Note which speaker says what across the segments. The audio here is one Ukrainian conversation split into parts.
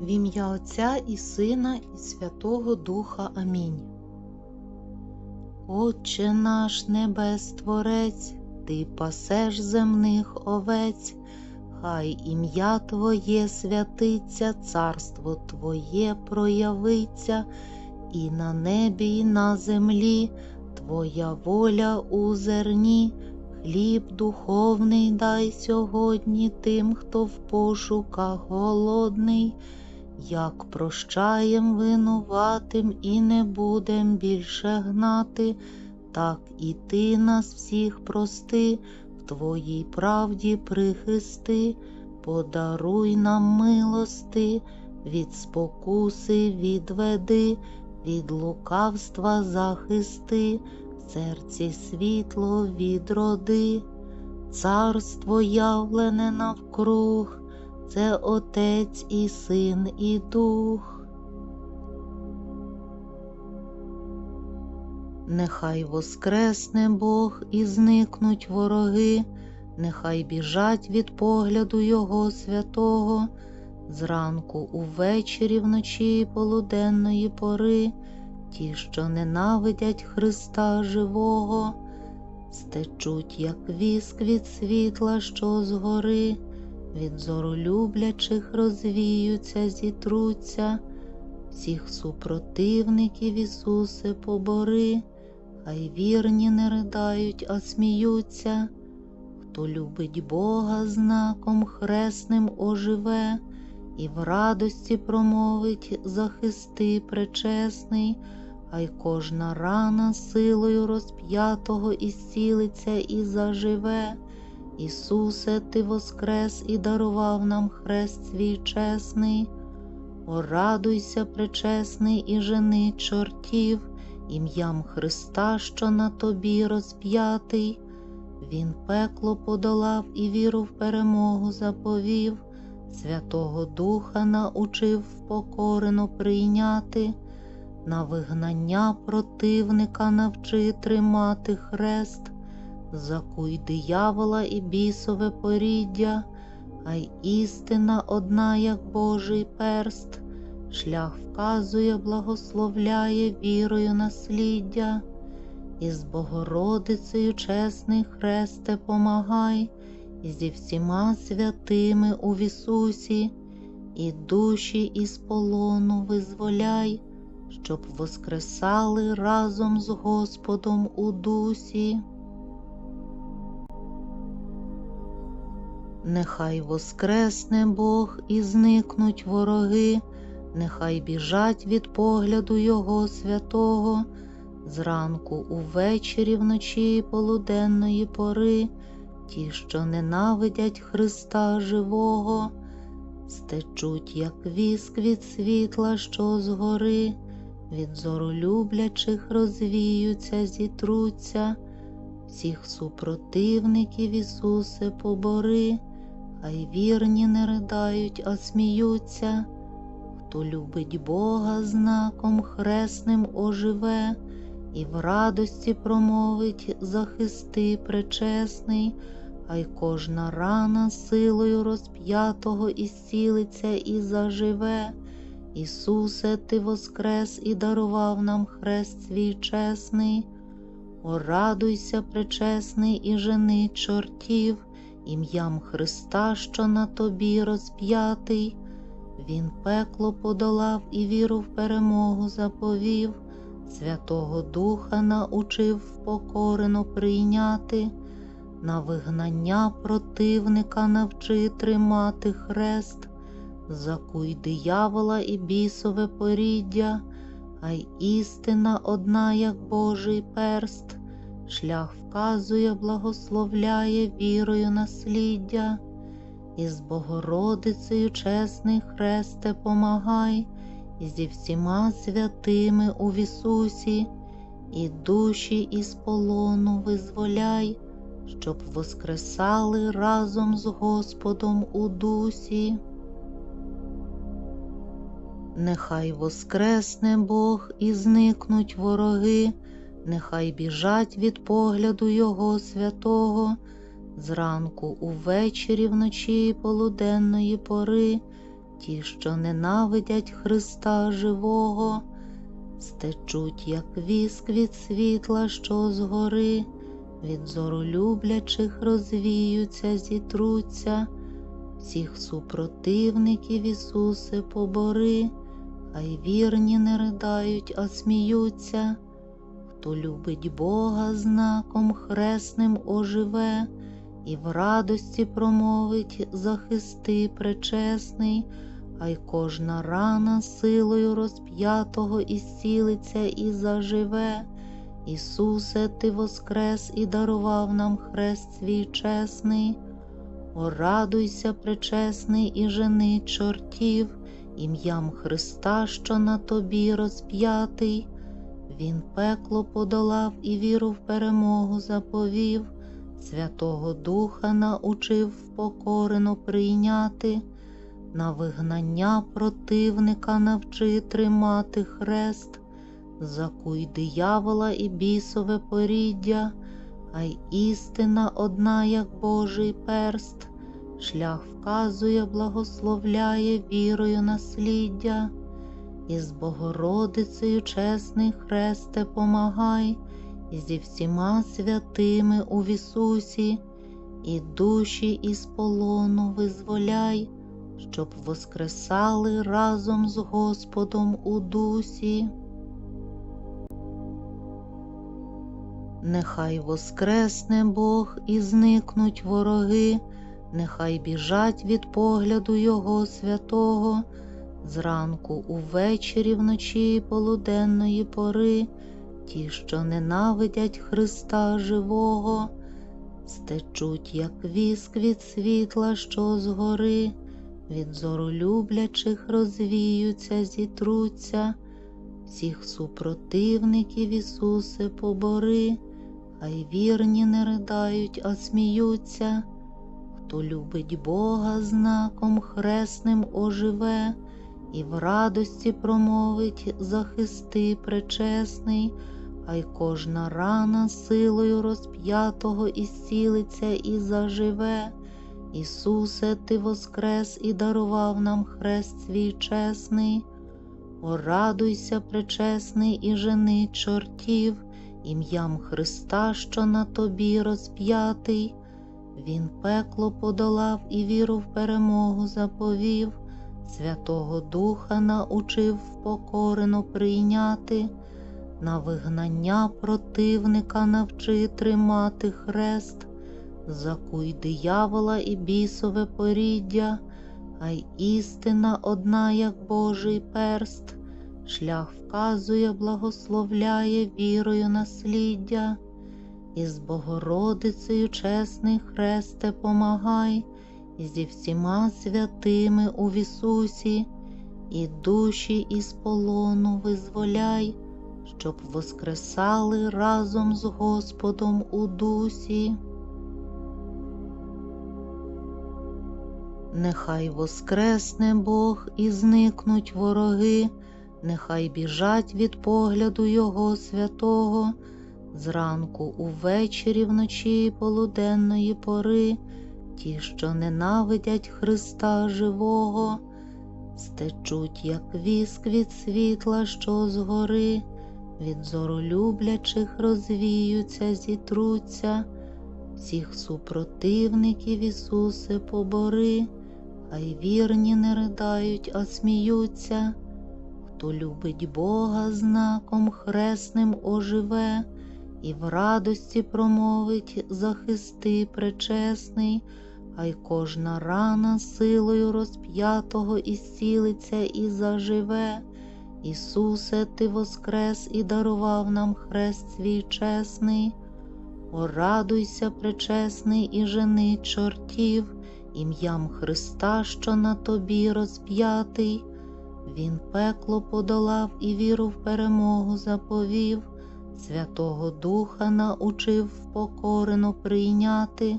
Speaker 1: В ім'я Отця і Сина, і Святого Духа. Амінь. Отче наш Небес Творець, Ти пасеш земних овець, хай ім'я Твоє святиться, царство Твоє проявиться, і на небі, і на землі, Твоя воля у зерні. Хліб духовний дай сьогодні тим, хто в пошуках голодний, як прощаєм винуватим і не будем більше гнати, так і ти нас всіх прости, в твоїй правді прихисти, подаруй нам милости, від спокуси відведи, від лукавства захисти серці світло відроди, царство явлене навкруг, це Отець і Син, і Дух. Нехай воскресне Бог і зникнуть вороги, нехай біжать від погляду Його святого, зранку увечері вночі полуденної пори ті, що ненавидять Христа живого, стечуть, як віск від світла, що згори, від зору люблячих розвіються, зітруться, всіх супротивників Ісусе побори, хай вірні не riдають, а сміються. Хто любить Бога знаком хресним оживе, і в радості промовить захисти пречесний, хай кожна рана силою розп'ятого ісцілиться і заживе. Ісусе, Ти воскрес і дарував нам хрест свій чесний. О, радуйся, пречесний, і жени чортів, ім'ям Христа, що на тобі розп'ятий. Він пекло подолав і віру в перемогу заповів, Святого Духа научив покорено прийняти на вигнання противника навчи тримати хрест, закуй диявола і бісове поріддя, хай істина одна, як Божий перст, шлях вказує, благословляє вірою насліддя, і з Богородицею чесний хресте помагай, і зі всіма святими у Ісусі, і душі із полону визволяй щоб воскресали разом з Господом у дусі. Нехай воскресне Бог і зникнуть вороги, нехай біжать від погляду Його святого, зранку увечері вночі полуденної пори, ті, що ненавидять Христа живого, стечуть, як віск від світла, що згори. Від зору люблячих розвіються, зітруться, всіх супротивників Ісусе побори, хай вірні не ридають, а сміються, хто любить Бога знаком хресним оживе, і в радості промовить захисти пречесний, хай кожна рана силою розп'ятого ісцілиться і заживе. Ісусе, Ти воскрес і дарував нам хрест свій чесний, О, радуйся, пречесний, і жени чортів, ім'ям Христа, що на тобі розп'ятий, Він пекло подолав і віру в перемогу заповів, Святого Духа научив покорено прийняти, на вигнання противника навчи тримати хрест. Закуй диявола і бісове поріддя, хай істина одна, як Божий перст, шлях вказує, благословляє вірою насліддя, і з Богородицею чесний хресте помагай, і зі всіма святими у Ісусі, і душі із полону визволяй, щоб воскресали разом з Господом у дусі. Нехай воскресне Бог і зникнуть вороги, нехай біжать від погляду Його святого, зранку увечері вночі полуденної пори, ті, що ненавидять Христа живого, стечуть, як віск від світла, що згори, від зору люблячих розвіються, зітруться, всіх супротивників Ісусе побори, хай вірні не riдають, а сміються. Хто любить Бога знаком хресним оживе, і в радості промовить захисти пречесний, а й кожна рана силою розп'ятого ісцілиться і заживе. Ісусе, Ти воскрес і дарував нам хрест свій чесний. О, радуйся, пречесний, і жени чортів, ім'ям Христа, що на тобі розп'ятий. Він пекло подолав і віру в перемогу заповів, Святого Духа научив впокорено прийняти, на вигнання противника навчи тримати хрест, закуй диявола і бісове поріддя, а й істина одна, як Божий перст, шлях вказує, благословляє вірою насліддя. І з Богородицею чесний хресте помагай, і зі всіма святими у Ісусі, і душі із полону визволяй, щоб воскресали разом з Господом у дусі. Нехай воскресне Бог і зникнуть вороги, нехай біжать від погляду Його святого зранку, увечері, вночі полуденної пори, ті, що ненавидять Христа живого, стечуть, як віск від світла, що згори, від зору люблячих розвіються, зітруться, всіх супротивників Ісусе побори, хай вірні не ридають, а сміються. Хто любить Бога знаком хресним оживе, і в радості промовить захисти пречесний, а й кожна рана силою розп'ятого ісцілиться і заживе. Ісусе, Ти воскрес і дарував нам хрест свій чесний. О, радуйся, пречесний, і жени чортів, ім'ям Христа, що на тобі розп'ятий. Він пекло подолав і віру в перемогу заповів. Святого Духа научив впокорено прийняти, на вигнання противника навчи тримати хрест, закуй диявола і бісове поріддя, а й істина одна, як Божий перст, шлях вказує, благословляє вірою насліддя, і з Богородицею чесний хресте помагай зі всіма святими у Ісусі, і душі із полону визволяй, щоб воскресали разом з Господом у дусі. Нехай воскресне Бог і зникнуть вороги, нехай біжать від погляду Його святого, зранку, увечері, вночі полуденної пори ті, що ненавидять Христа живого, стечуть, як віск від світла, що згори, від зору люблячих розвіються, зітруться, всіх супротивників Ісусе побори, хай вірні не ридають, а сміються. Хто любить Бога знаком хресним оживе, і в радості промовить захисти пречесний, а й кожна рана силою розп'ятого ісцілиться і заживе. Ісусе, Ти воскрес і дарував нам хрест свій чесний. О, радуйся, пречесний, і жени чортів, ім'ям Христа, що на тобі розп'ятий. Він пекло подолав і віру в перемогу заповів, Святого Духа научив впокорено прийняти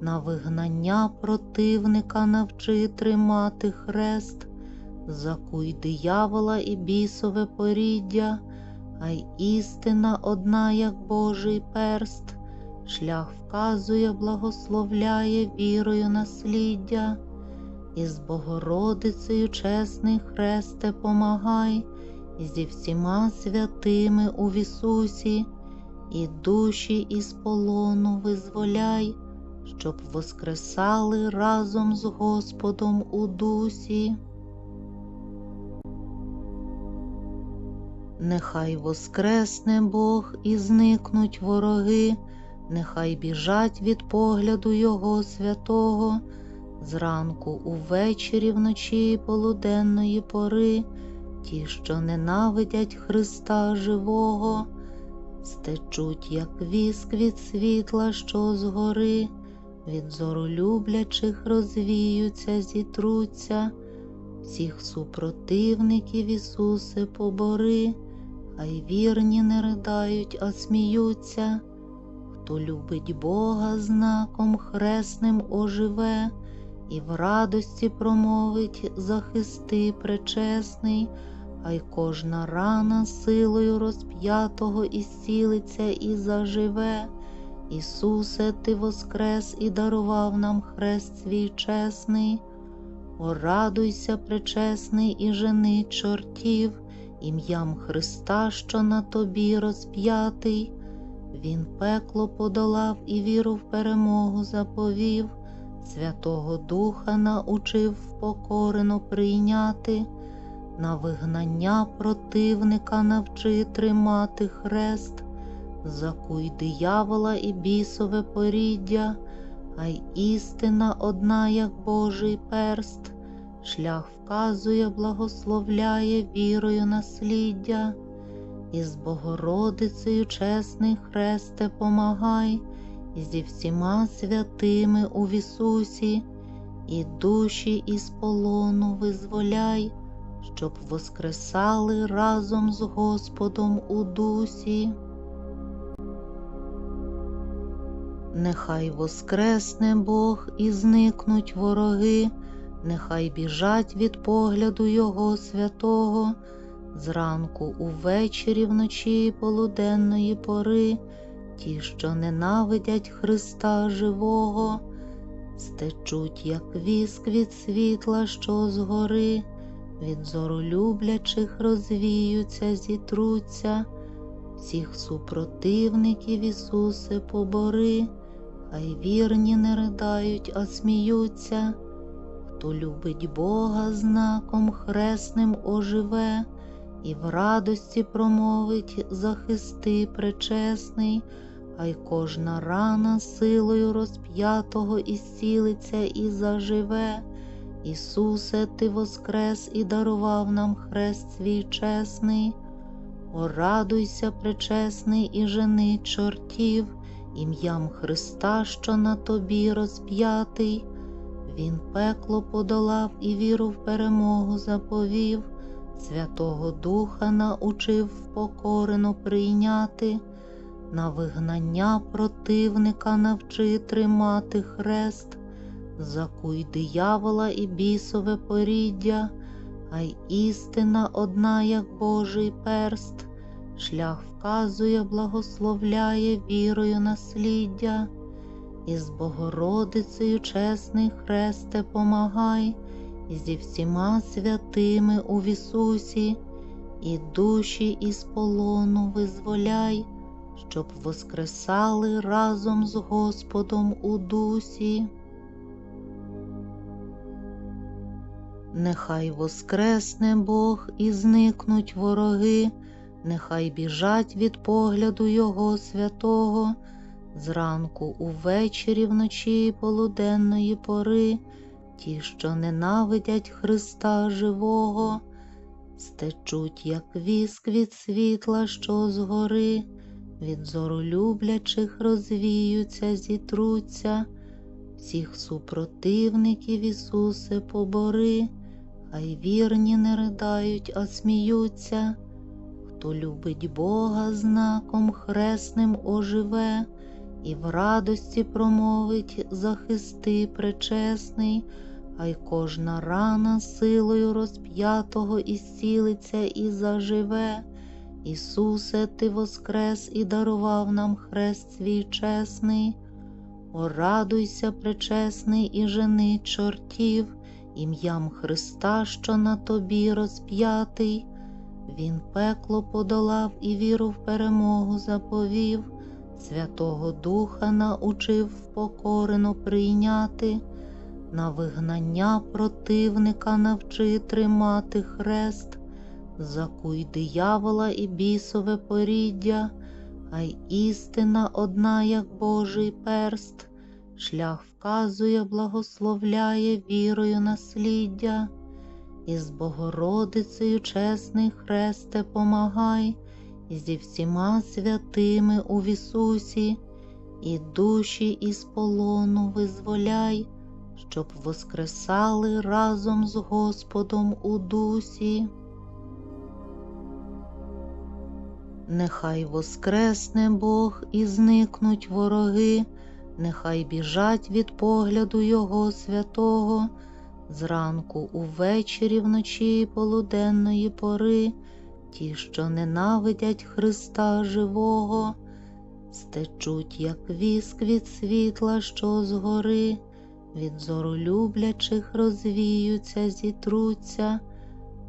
Speaker 1: на вигнання противника навчи тримати хрест, закуй диявола і бісове поріддя, а й істина одна, як Божий перст, шлях вказує, благословляє вірою насліддя, із Богородицею чесний хресте помагай, і зі всіма святими у Ісусі, і душі із полону визволяй, щоб воскресали разом з Господом у дусі. Нехай воскресне Бог і зникнуть вороги, нехай біжать від погляду Його святого, зранку увечері вночі полуденної пори, ті, що ненавидять Христа живого, стечуть, як віск від світла, що згори, від зоролюблячих розвіються, зітруться, всіх супротивників Ісусе побори. Хай вірні не riдають, а сміються, хто любить Бога знаком хресним оживе, і в радості промовить захисти пречесний, хай кожна рана силою розп'ятого ісцілиться і заживе. Ісусе, Ти воскрес і дарував нам хрест свій чесний, О, радуйся, пречесний, і жени чортів ім'ям Христа, що на тобі розп'ятий, Він пекло подолав і віру в перемогу заповів, Святого Духа научив покорено прийняти, на вигнання противника навчи тримати хрест, закуй диявола і бісове поріддя, а й істина одна, як Божий перст шлях вказує, благословляє вірою насліддя, і з Богородицею чесний хресте помагай, зі всіма святими у Ісусі, і душі із полону визволяй, щоб воскресали разом з Господом у дусі. Нехай воскресне Бог і зникнуть вороги нехай біжать від погляду Його святого, зранку увечері вночі полуденної пори, ті, що ненавидять Христа живого, стечуть, як віск від світла, що згори, від зоролюблячих розвіються, зітруться, всіх супротивників Ісусе побори, хай вірні не ридають, а сміються. Хто любить Бога знаком хресним оживе, і в радості промовить захисти пречесний, хай кожна рана силою розп'ятого ісцілиться і заживе. Ісусе, Ти воскрес і дарував нам хрест свій чесний. О, радуйся, пречесний, і жени чортів, ім'ям Христа, що на тобі розп'ятий. Він пекло подолав і віру в перемогу заповів, Святого Духа научив покорено прийняти, на вигнання противника навчи тримати хрест, закуй диявола і бісове поріддя, а й істина одна, як Божий перст, шлях вказує, благословляє вірою насліддя. Із Богородицею чесний хресте помагай, і зі всіма святими у Ісусі, і душі із полону визволяй, щоб воскресали разом з Господом у дусі. Нехай воскресне Бог і зникнуть вороги, нехай біжать від погляду Його святого зранку увечері вночі полуденної пори, ті, що ненавидять Христа живого, стечуть, як віск від світла, що згори, від зоролюблячих розвіються, зітруться, всіх супротивників Ісусе побори, хай вірні не ридають, а сміються. Хто любить Бога знаком хресним оживе, і в радості промовить захисти пречесний, а й кожна рана силою розп'ятого ісцілиться і заживе. Ісусе, Ти воскрес і дарував нам хрест свій чесний. О, радуйся, пречесний, і жени чортів, ім'ям Христа, що на тобі розп'ятий. Він пекло подолав і віру в перемогу заповів, Святого Духа научив впокорено прийняти, на вигнання противника навчи тримати хрест, закуй диявола і бісове поріддя, а істина одна, як Божий перст, шлях вказує, благословляє вірою насліддя. Із Богородицею чесний хресте помагай, і зі всіма святими у Ісусі, і душі із полону визволяй, щоб воскресали разом з Господом у дусі. Нехай воскресне Бог і зникнуть вороги, нехай біжать від погляду Його святого. Зранку увечері вночі полуденної пори, ті, що ненавидять Христа живого, стечуть, як віск від світла, що згори, від зору люблячих розвіються, зітруться,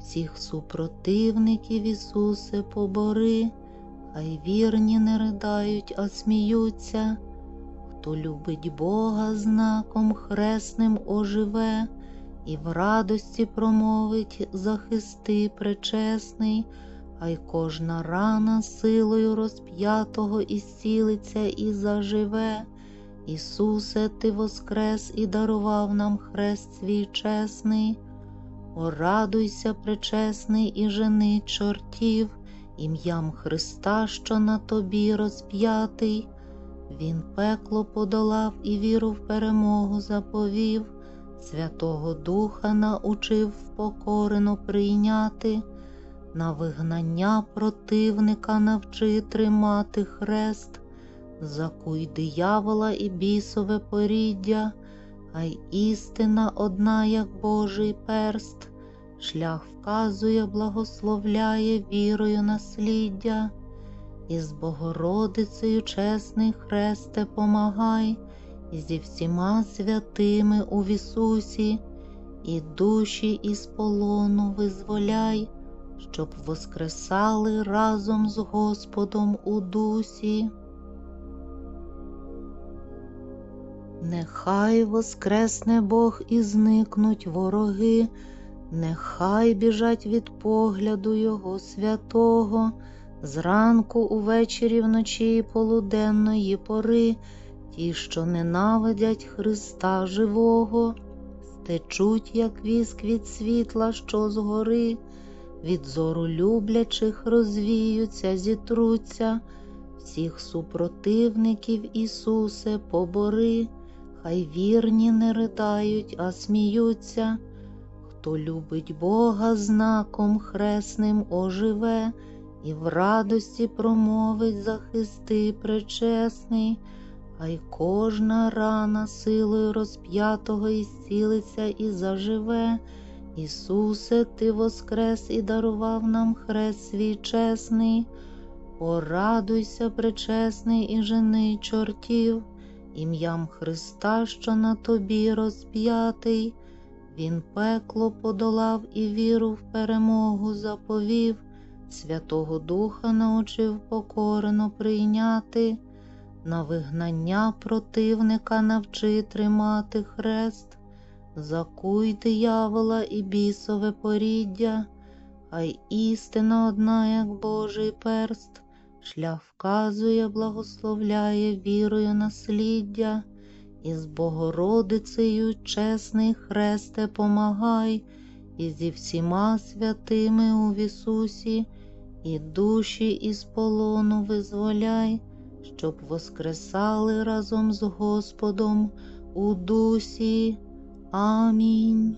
Speaker 1: всіх супротивників Ісусе побори, хай вірні не riдають, а сміються, хто любить Бога знаком хресним оживе і в радості промовить захисти пречесний, а й кожна рана силою розп'ятого ісцілиться і заживе. Ісусе, Ти воскрес і дарував нам хрест свій чесний. О, радуйся, пречесний, і жени чортів, ім'ям Христа, що на тобі розп'ятий. Він пекло подолав і віру в перемогу заповів. Святого Духа научив впокорено прийняти, на вигнання противника навчи тримати хрест, закуй диявола і бісове поріддя, а й істина одна, як Божий перст, шлях вказує, благословляє вірою насліддя, і з Богородицею чесний хресте помагай і зі всіма святими у Ісусі, і душі із полону визволяй, щоб воскресали разом з Господом у дусі. Нехай воскресне Бог і зникнуть вороги, нехай біжать від погляду Його святого, зранку увечері вночі полуденної пори. Ті, що ненавидять Христа живого, стечуть, як віск від світла, що згори, від зору люблячих розвіються, зітруться, всіх супротивників Ісусе побори, хай вірні не ридають, а сміються. Хто любить Бога знаком хресним оживе, і в радості промовить захисти пречесний. Хай кожна рана силою розп'ятого ісцілиться і заживе. Ісусе, Ти воскрес і дарував нам хрест свій чесний. Порадуйся, пречесний, і жени чортів, ім'ям Христа, що на тобі розп'ятий. Він пекло подолав і віру в перемогу заповів, Святого Духа научив покорено прийняти на вигнання противника навчи тримати хрест, закуй диявола і бісове поріддя, а й істина одна, як Божий перст, шлях вказує, благословляє вірою насліддя, і з Богородицею чесний хресте помагай, і зі всіма святими у Ісусі, і душі із полону визволяй щоб воскресали разом з Господом у дусі. Амінь.